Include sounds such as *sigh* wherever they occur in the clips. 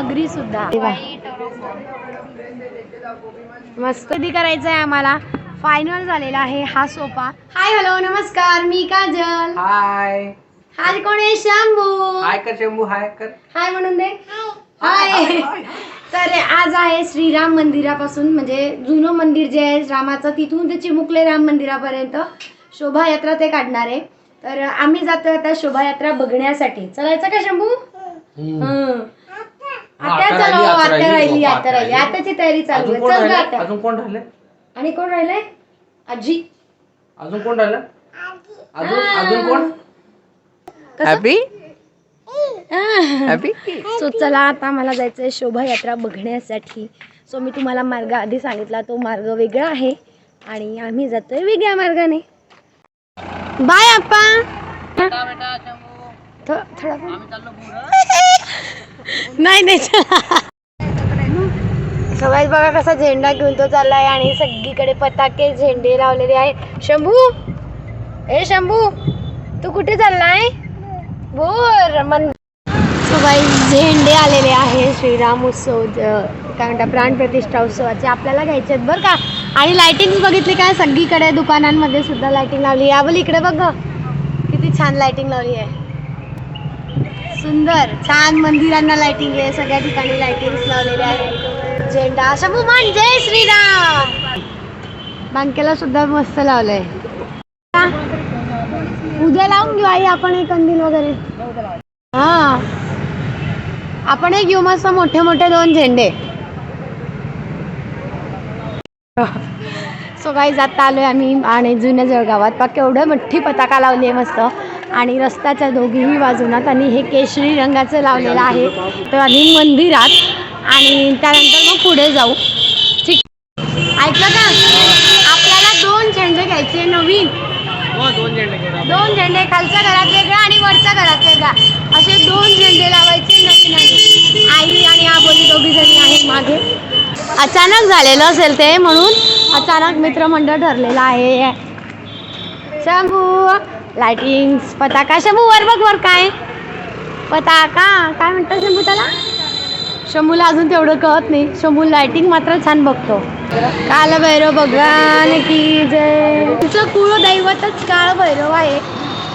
नगरी सुद्धा मस्त कधी करायचं आहे आम्हाला? फायनल झालेला आहे हा सोफा. हाय हॅलो नमस्कार. मी काजल. हाय हाय कोण आहे? शंभू. हाय कर शंभू. हाय कर. हाय म्हणून दे. हाय तर आज आहे श्रीराम मंदिरापासून म्हणजे जुनं मंदिर जे आहे रामाचं तिथून ते चिमुकले राम मंदिरापर्यंत शोभायात्रा ते काढणार आहे. तर आम्ही जातोय आता शोभायात्रा बघण्यासाठी. चलायचं का शंभू? हं. आता राहिली, आता आता राहिली राहिली, झोप, आता आता राहिली. राहिली. आताची तयारी चालू अजून आहे. कोण चल ग राहिलं आता अजून कोण राहिलं आणि कोण राहिलंय? आजी. अजून कोण राहिलं अजून अजून कोण? हॅपी हॅपी सो चला आता मला जायचं आहे शोभायात्रा बघण्यासाठी. सो मी तुम्हाला मार्ग आधी सांगितला तो मार्ग वेगळा आहे. आणि आम्ही जातोय वेगळ्या मार्गाने. बाय आप्पा. थो- थोडा *laughs* नाही नाही *laughs* सगळ्यात बघा कसा झेंडा घेऊन तो चाललाय आणि सगळीकडे पताके झेंडे लावलेले आहेत. शंभू ए शंभू तू कुठे चाललाय? बोर मन सो बाई झेंडे आलेले आहे श्रीराम उत्सव काय म्हणता प्राण प्रतिष्ठा उत्सवाचे. आपल्याला घ्यायचे आहेत बरं का? आणि लाइटिंग बघितली काय? सगळीकडे दुकानांमध्ये सुद्धा लाइटिंग लावली या बोल इकडे बघ. किती छान लाइटिंग लावली आहे. सुंदर छान मंदिरांना लाइटिंग आहे सगळ्या ठिकाणी लाइटिंग लावलेल्या आहेत. झेंडा शंभू मान जय श्रीराम! बँकेला सुद्धा मस्त लावलंय. उद्या लावून घेऊ आई आपण एक कंदील वगैरे. हा. आपण एक घेऊ मस्त मोठे मोठे दोन झेंडे. सो काही जाता आलोय आम्ही आणि जुन्या जळगावात. पा केवढं मोठी पताका लावली आहे मस्त. आणि रस्त्याच्या दोघीही बाजूना त्यांनी हे केशरी रंगाचं लावलेलं आहे. तर आम्ही मंदिरात आणि त्यानंतर मग पुढे जाऊ. ठीक. ऐकलं का? आपल्याला दोन झेंडे घ्यायचे नवीन. दोन झेंडे दोन झेंडे खालच्या घरात वेगळा आणि वरच्या घरात वेगळा. असे दोन झेंडे लावायचे नवीन आई आणि आबोली दोघी जणी आहे मागे. अचानक झालेलं असेल ते म्हणून अचानक मित्रमंडळ ठरलेलं आहे. शंभू. लाइटिंग पताका. शंभू वर बघ वर काय. पताका. काय म्हणतात शंभू त्याला? शंभूला अजून तेवढं कळत नाही. शंभू लायटिंग मात्र छान बघतो. काल भैरव भगवान की जय. तुमचं कुळदैवतच काळ भैरव आहे.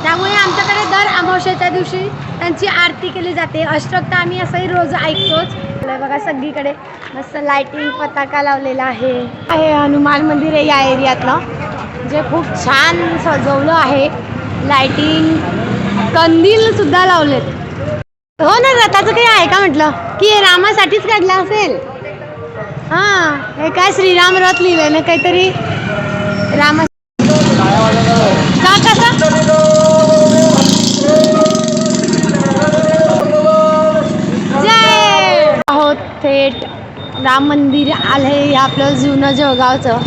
त्यामुळे आमच्याकडे दर अमावश्याच्या दिवशी त्यांची आरती केली जाते. अष्टक तर आम्ही असंही रोज ऐकतोच. आपलं बघा सगळीकडे. मस्त लाइटिंग पताका लावलेला आहे. हे हनुमान मंदिर आहे या एरियातलं जे खूप छान सजवलं आहे. लाइटिंग कंदील सुद्धा लावलेत. हो ना रथाचं काही आहे का म्हटलं? की हे रामासाठीच काढलं असेल? हा हे काय श्रीराम रथ लिहिलंय ना काहीतरी? रामा राम मंदिर आलंय हे आपलं जुनं जळगावचं.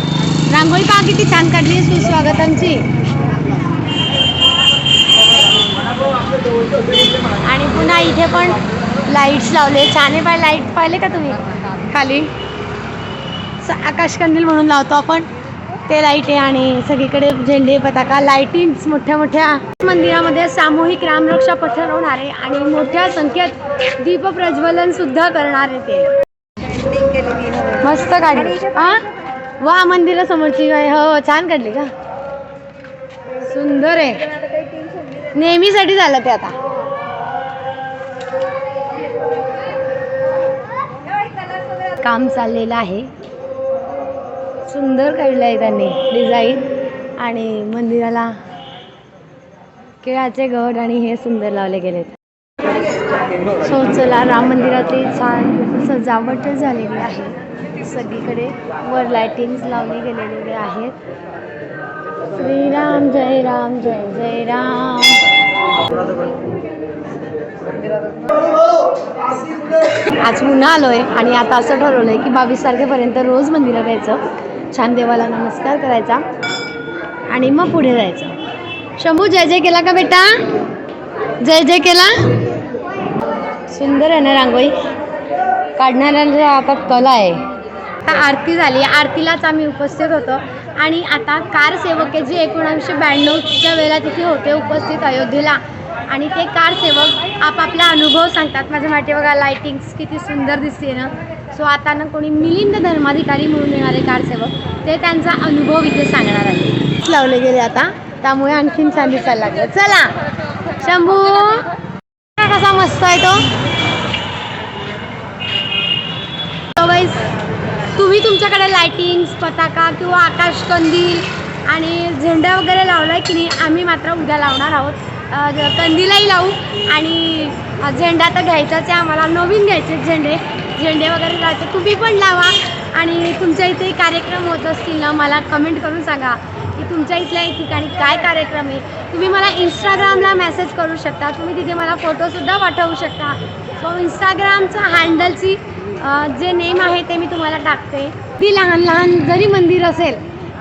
रांगोळी पहा किती छान काढली सुस्वागतांची. आणि पुन्हा इथे पण लाईट्स लावले. छान आहे पाय लाइट पाहिले का तुम्ही? खाली? आकाशकंदील म्हणून लावतो आपण. ते लाइट आहे आणि सगळीकडे झेंडे पताका. लाईटिंग्स मोठ्या मोठ्या मंदिरामध्ये सामूहिक रामरक्षा आहे आणि मोठ्या संख्येत दीप प्रज्वलन सुद्धा आहे ते. मस्त काढली. हा वा मंदिरासमोरची काय हो, हो छान काढली का? सुंदर आहे. नेहमीसाठी झालं ते आता. काम चाललेलं आहे. सुंदर काढलं आहे त्यांनी डिझाईन आणि मंदिराला केळाचे गड आणि हे सुंदर लावले गेले सो चला राम मंदिरातली छान सजावट झालेली आहे. सगळीकडे वर लाइटिंग्स लावले गेलेले आहेत. श्रीराम जय राम जय जय राम. आज पुन्हा आलोय आणि आता असं ठरवलंय की बावीस तारखेपर्यंत रोज मंदिरात यायचं छान देवाला नमस्कार करायचा. आणि मग पुढे जायचं. शंभू जय जय केला का बेटा? जय जय केला? सुंदर आहे ना रांगोळी. काढणाऱ्यांचा आता कला आहे. आता आरती झाली. आरतीलाच आम्ही उपस्थित होतो. आणि आता कार सेवक जे एकोणावीसशे ब्याण्णवच्या वेळेला तिथे होते उपस्थित अयोध्येला. आणि ते कार सेवक आपापला अनुभव सांगतात. माझ्या माटे बघा लाइटिंग्स किती सुंदर दिसते ना. सो आता ना कोणी मिलिंद धर्माधिकारी म्हणून येणारे कार सेवक. ते त्यांचा अनुभव इथे सांगणार आहे. लावले गेले आता. त्यामुळे आणखीन छान दिसायला लागलं. चला. शंभू. कसा मस्त आहे तो? तुम्ही तुमच्याकडे लाइटिंग्स पताका किंवा आकाश कंदील आणि झेंडा वगैरे लावलाय की नाही आम्ही मात्र उद्या लावणार आहोत. कंदीलाही लावू आणि झेंडा तर घ्यायचाच आहे आम्हाला नवीन घ्यायचे आहेत झेंडे. झेंडे वगैरे लावायचे तुम्ही पण लावा. आणि तुमच्या इथे कार्यक्रम होत असतील ना मला कमेंट करून सांगा की तुमच्या इथल्या ठिकाणी काय कार्यक्रम आहे. तुम्ही मला इंस्टाग्रामला मेसेज करू शकता. तुम्ही तिथे मला फोटोसुद्धा पाठवू शकता. सो इंस्टाग्रामचं हँडलची जे नेम आहे ते मी तुम्हाला टाकते. ती लहान लहान जरी मंदिर असेल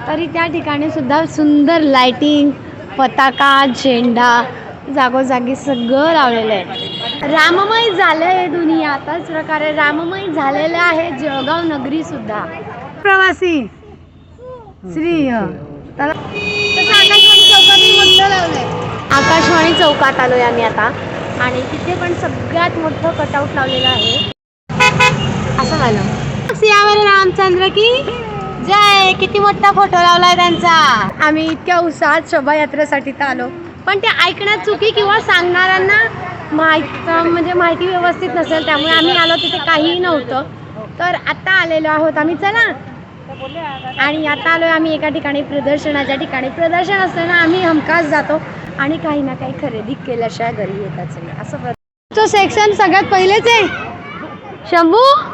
तरी त्या ठिकाणी सुद्धा सुंदर लाइटिंग पताका झेंडा जागोजागी सगळं लावलेलं आहे. राममय झालं आहे दुनिया त्याच प्रकारे. राममय झालेलं आहे जळगाव नगरी सुद्धा. प्रवासी श्री त्याला तसं आकाशवाणी चौकात मोठं लावलंय. आकाशवाणी चौकात आलोय आम्ही आता. आणि तिथे पण सगळ्यात मोठं कटआउट लावलेलं आहे. असं झालं. सियावर रामचंद्र की? जय किती मोठा फोटो लावलाय त्यांचा. आम्ही इतक्या उत्साहात शोभायात्रेसाठी तर आलो. पण ते ऐकण्यात चुकी किंवा सांगणाऱ्यांना माहीत म्हणजे माहिती व्यवस्थित नसेल त्यामुळे आम्ही आलो तिथे काहीही नव्हतं. तर आत्ता आलेलो आहोत आम्ही. चला. आणि आता आलो आम्ही एका ठिकाणी प्रदर्शनाच्या ठिकाणी. प्रदर्शन असताना आम्ही हमखास जातो आणि काही ना काही खरेदी केल्याशिवाय घरी येतात सगळे असं प्र- सेक्शन सगळ्यात पहिलेच आहे. शंभू?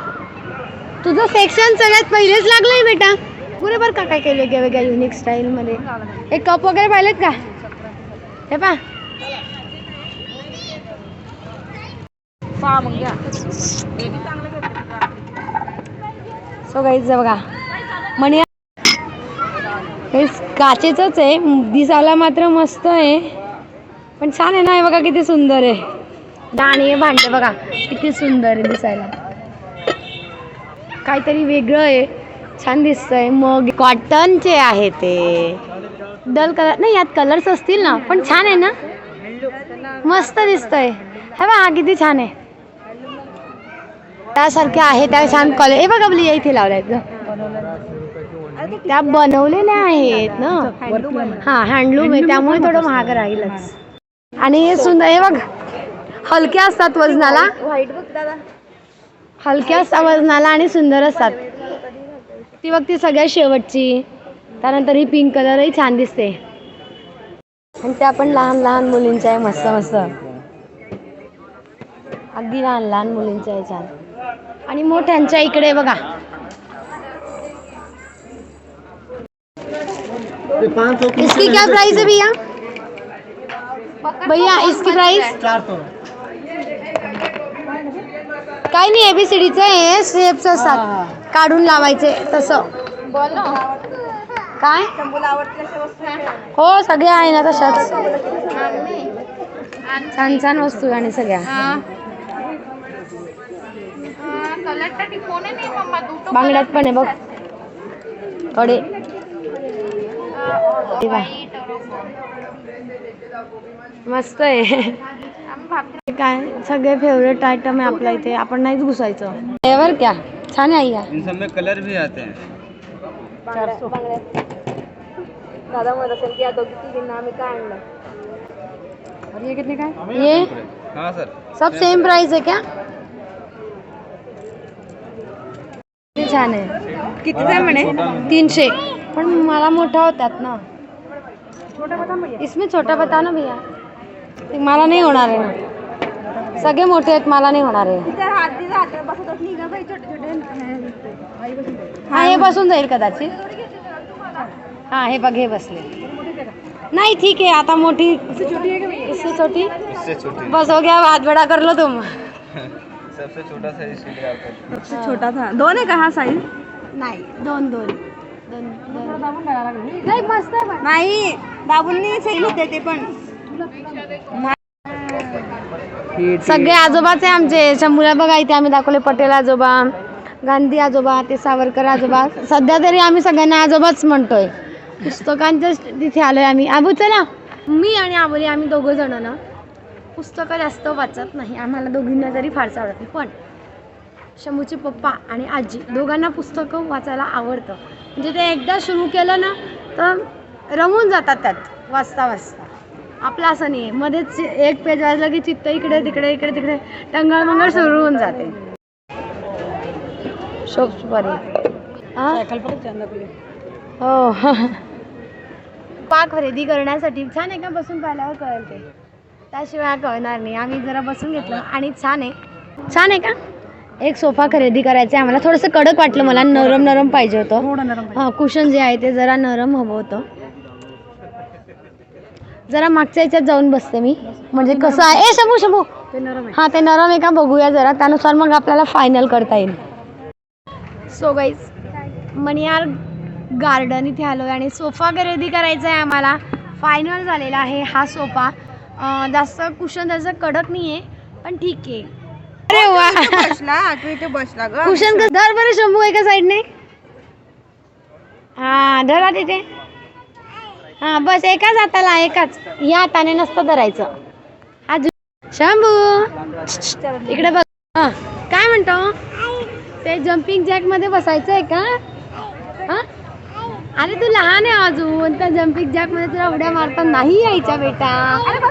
तुझं सेक्शन सगळ्यात पहिलेच लागलंय बेटा. पुरे बरं का काय केलं वेगळ्या वेगळ्या युनिक स्टाईलमध्ये हे कप वगैरे पाहिलेत का? हे पा सो गाईज बघा. म्हणे हे काचेचंच आहे. दिसायला मात्र मस्त आहे. पण छान आहे ना हे बघा किती सुंदर आहे. दाणे भांडे बघा. किती सुंदर आहे दिसायला. काहीतरी वेगळं आहे. छान दिसतंय. मग कॉटनचे आहे ते. डल कलर नाही यात कलर्स असतील ना पण छान आहे ना? मस्त दिसतंय. हे बा हा किती छान आहे. त्यासारखे आहे त्या छान कॉलेज हे बघा आपली इथे लावल्या. आहेत त्या बनवलेल्या आहेत ना. हा हँडलूम आहे. त्यामुळे थोडं महाग राहीलच. आणि हे सुंदर हे बघ हलक्या असतात वजनाला. हलक्या असतात वजनाला आणि सुंदर असतात. ती बघ ती सगळ्यात शेवटची. त्यानंतर ही पिंक कलरही छान दिसते. आणि त्या पण लहान लहान मुलींच्या आहे मस्त मस्त. अगदी लहान लहान मुलींच्या आहे छान. आणि मोठ्यांच्या इकडे बघा. इसकी क्या प्राइस है भैया? भैया इसकी प्राइस काय नाही एबीसीडीचं आहे. स्टेप्स असतात. काढून लावायचे तसं. काय? हो सगळे आहे ना तशाच. छान छान वस्तू आणि सगळ्या. बांगड्यात पण आहे बघ. थोडे. हे बघ. मस्त आहे. काय? सगळे फेवरेट आयटम आहे आपल्या इथे. आपण नाहीच घुसायचं. एवर क्या? छान आहे या इन सब में कलर भी आते हैं. दादा म्हणत असेल की या दोघी तिघींना आम्ही काय आणलं? ये कितने का है ये. हाँ सर. सब सेम प्राइस है क्या? किती छान आहे. कितीचा म्हणे? तीनशे. पण मला मोठा होतात ना. इसमें छोटा बता ना भैया? ते मला नाही होणार आहे. ना सगळे मोठे आहेत मला नाही होणार आहे. हा हे बसून जाईल. कदाचित. हा हे बघ हे बसले. नाही ठीक आहे आता मोठी इससे छोटी इससे छोटी. बस हो गया हाथ बड़ा कर लो तुम. सबसे छोटा साइज है. छोटा था. दोन आहे का हा साईज नाही दोन दोन. दोन दोन. नाही मस्त नाही दाबून नाही सैल होते ते पण. सगळे आजोबाच आहे आमचे शंभूला बघा इथे आम्ही दाखवले पटेल आजोबा गांधी आजोबा ते सावरकर आजोबा. सध्या तरी आम्ही सगळ्यांना आजोबाच म्हणतोय. पुस्तकांच्या तिथे आलोय आम्ही. आबू चला. मी आणि आबोली आम्ही दोघं जण ना पुस्तकं जास्त वाचत नाही. आम्हाला दोघींना तरी फारसं आवडत नाही. पण शंभूचे पप्पा आणि आजी दोघांना पुस्तकं वाचायला आवडतं. म्हणजे ते एकदा सुरू केलं ना तर रमून जातात त्यात वाचता वाचता आपलं असं नाही मध्येच एक पेज वाजलं की चित्त इकडे तिकडे इकडे तिकडे टंगळ मंगळ सुरू होऊन जाते. शोपरी हो. पा खरेदी करण्यासाठी छान आहे का? बसून पाहिल्यावर कळेल ते. त्याशिवाय कळणार नाही. आम्ही जरा बसून घेतलं आणि छान आहे. छान आहे का? एक सोफा खरेदी करायचा आहे. आम्हाला थोडंसं कडक वाटलं मला. नरम नरम पाहिजे. होतं हां कुशन जे आहे ते जरा नरम हवं होतं. जरा मागच्या याच्यात जाऊन बसते मी. म्हणजे कसं आहे? ए शंभू शंभू. हां ते नरम आहे का? बघूया जरा. त्यानुसार मग आपल्याला फायनल करता येईल. सो गाईज मणियार गार्डन इथे आलो आहे आणि सोफा खरेदी करायचा आहे आम्हाला. फायनल झालेला आहे हा सोफा. अं, जास्त कुशन त्याचं कडक नाही आहे पण ठीक आहे. अरे वा. बसला. इथे बसला ग. कुशन कसं? धर बरं शंभू एका साईडने हा धरा तिथे हा बस एकाच हाताला एकाच. या हाताने नसतं धरायचं. हा जु- शंभू. इकडे बघ. हा काय म्हणतो? ते जम्पिंग जॅकमध्ये बसायचं आहे का? हा? अरे तू लहान आहे अजून. त्या जम्पिंग जॅकमध्ये तुला उड्या मारता नाही यायच्या बेटा.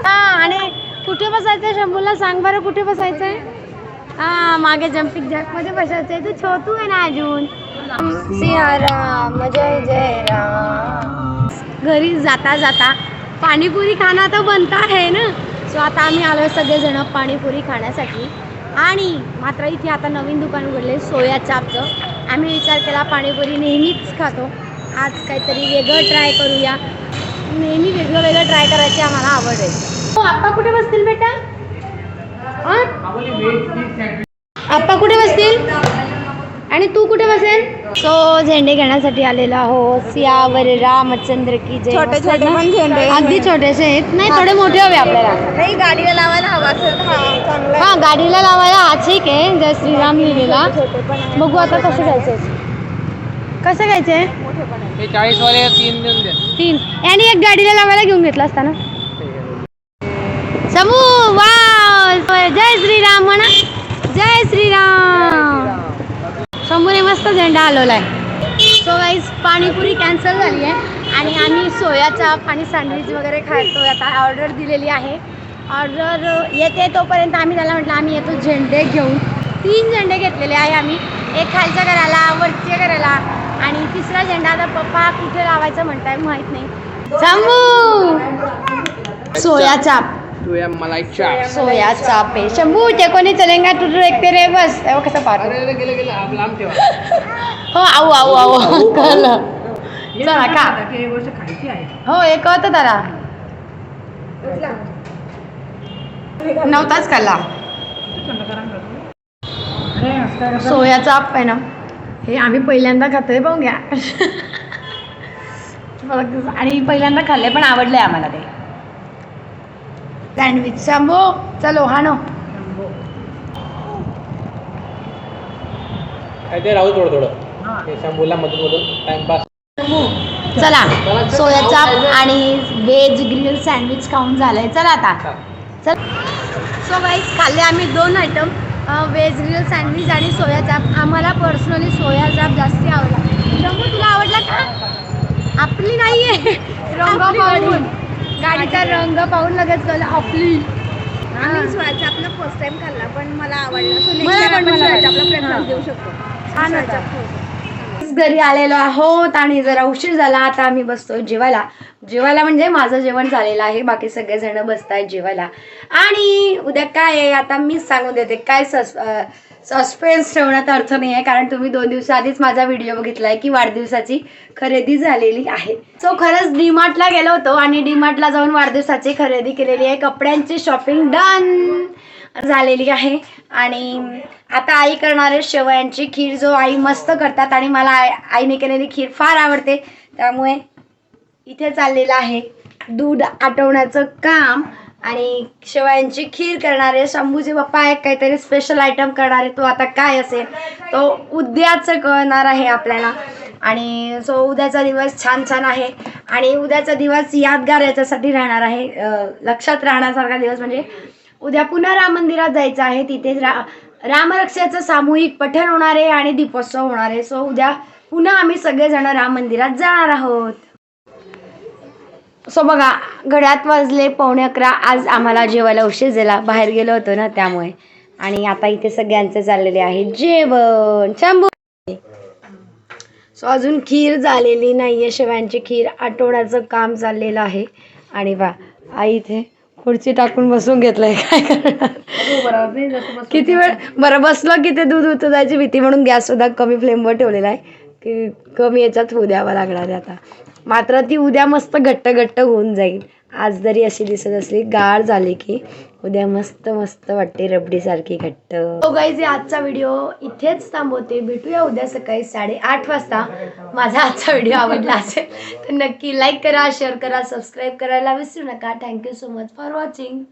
हा आणि कुठे बसायचंय शंभूला? सांग बरं कुठे बसायचंय? हा मागे जम्पिंग जॅकमध्ये बसायचंय. तू छोटू आहे ना अजून. राम जय जय राम. घरी जाता जाता पाणीपुरी खाना तर बनता आहे ना? सो आता आम्ही आलो सगळेजण पाणीपुरी खाण्यासाठी. आणि मात्र इथे आता नवीन दुकान उघडले सोया चापचं. आम्ही विचार केला पाणीपुरी नेहमीच खातो. आज काहीतरी वेगळं ट्राय करूया. नेहमी वेगळं वेगळं ट्राय करायची आम्हाला आवड आहे. हो आप्पा कुठे बसतील बेटा? हा आप्पा कुठे बसतील? आणि तू कुठे बसेल? तो झेंडे घेण्यासाठी आलेला हो. सियावर रामचंद्र की जय. छोटे छोटे? पण झेंडे अगदी छोटेसे आहेत. नाही थोडे मोठे हवे आपल्याला. नाही गाडीला लावायला हवा असेल हा चांगला हा गाडीला लावायला हा ठीक आहे. जय श्रीराम लिहिलेला. बघू आता कसं घ्यायचं कसं घ्यायचंय? हे चाळीस वाले तीन तीन. आणि एक गाडीला लावायला घेऊन घेतला असता ना? समू वा जय श्रीराम म्हणा जय श्रीराम शंभूने आलोला आहे. सो गाईज पाणीपुरी कॅन्सल झाली आहे. आणि आम्ही सोयाचा पाणी आणि सँडविच वगैरे खायचो आता ऑर्डर दिलेली आहे. ऑर्डर येते तोपर्यंत आम्ही त्याला म्हटलं आम्ही येतो झेंडे घेऊन. तीन झेंडे घेतलेले आहे आम्ही. एक खालच्या घराला वरच्या घराला आणि तिसरा झेंडा आता पप्पा कुठे लावायचं म्हणताय माहीत नाही. शंभू सोया तू मलाई चाप सोया चाप आहे शंभू ते कोणी चलेंगा? तू देखते रे बस. तेव्हा कसं पाहतो? अरे अरे गेलं गेलं. आप लांब ठेवा. हो आऊ आऊ आऊ. कळलं. चला का हो हे कळतं त्याला. नव्हताच खाल्ला. सोया चाप आहे ना. हे आम्ही पहिल्यांदा खातोय पाहून घ्या. *laughs* आणि पहिल्यांदा खाल्ले पण आवडले आम्हाला ते. सँडविच शंभो चलो हानो काय ते राहू थोडं थोडं. हे. शंभूला मधून मधून. टाइमपास चला. सोया चाप आणि व्हेज ग्रिल सँडविच खाऊन झालंय. चला आता. चल. सो गाईज खाल्ले आम्ही दोन आयटम व्हेज ग्रिल सँडविच आणि सोया चाप. आम्हाला पर्सनली सोया चाप जास्ती आवडला. शंभू तुला आवडला का? आपली नाही आहे रंग पाहून गाडीचा रंग पाहून लगेच कळलं आपली आम्ही सोयाचा आपला फर्स्ट टाइम खाल्ला पण मला आवडला सो मला नेक्स्ट पण मला आवडला. आपला. प्रेफरन्स देऊ शकतो छान होता. घरी आलेलो आहोत आणि जरा उशीर झाला आता आम्ही बसतो जेवायला. जेवायला म्हणजे माझं जेवण झालेलं आहे बाकी सगळेजण बसत आहेत जेवायला. आणि उद्या काय आहे आता मीच सांगून देते काय सस सस्पेन्स ठेवण्यात अर्थ नाही आहे कारण तुम्ही दोन दिवसाआधीच माझा व्हिडिओ बघितला आहे की वाढदिवसाची खरेदी झालेली आहे. सो खरंच डीमार्टला गेलो होतो आणि डीमार्टला जाऊन वाढदिवसाची खरेदी केलेली आहे कपड्यांची शॉपिंग डन झालेली आहे. आणि आता आई करणार आहे शेवयांची खीर जो आई मस्त करतात आणि मला आई आईने केलेली खीर फार आवडते. त्यामुळे इथे चाललेलं आहे दूध आटवण्याचं काम. आणि शेवयांची खीर करणारे शंभूजी पप्पा एक काहीतरी स्पेशल आयटम करणारे तो आता काय असेल? तो उद्याचं कळणार आहे आपल्याला. आणि सो उद्याचा दिवस छान छान आहे. आणि उद्याचा दिवस यादगार याच्यासाठी राहणार आहे. लक्षात राहण्यासारखा दिवस म्हणजे उद्या पुन्हा राम मंदिरात जायचं आहे. तिथे रा रामरक्षाचं सामूहिक पठण होणार आहे आणि दीपोत्सव होणार आहे. सो उद्या पुन्हा आम्ही सगळेजण राम मंदिरात जाणार आहोत. सो बघा घड्यात वाजले पावणे अकरा. आज आम्हाला जेवायला उशीर झाला. बाहेर गेलो होतो ना त्यामुळे. आणि आता इथे सगळ्यांचे चाललेले आहे. जेवण. शंभू. सो अजून खीर झालेली नाही आहे शेवयांची खीर आठवड्याचं काम चाललेलं आहे. आणि बा आई इथे खुर्ची टाकून बसून घेतलंय. काय करणार? किती वेळ बरं बसलं की ते दूध उतू जायची भीती म्हणून गॅस सुद्धा कमी फ्लेमवर ठेवलेला आहे. की कमी याच्यात होऊ द्यावं लागणार आहे आता. मात्र ती उद्या मस्त घट्ट घट्ट होऊन जाईल. आज जरी अशी दिसत असली गाळ झाली की. उद्या मस्त मस्त वाटते रबडीसारखी घट्ट. हो गाईज आजचा व्हिडिओ इथेच थांबवते. भेटूया उद्या सकाळी साडेआठ वाजता. माझा आजचा व्हिडिओ आवडला असेल तर नक्की लाईक करा शेअर करा सबस्क्राईब करायला विसरू नका. Thank you so much for watching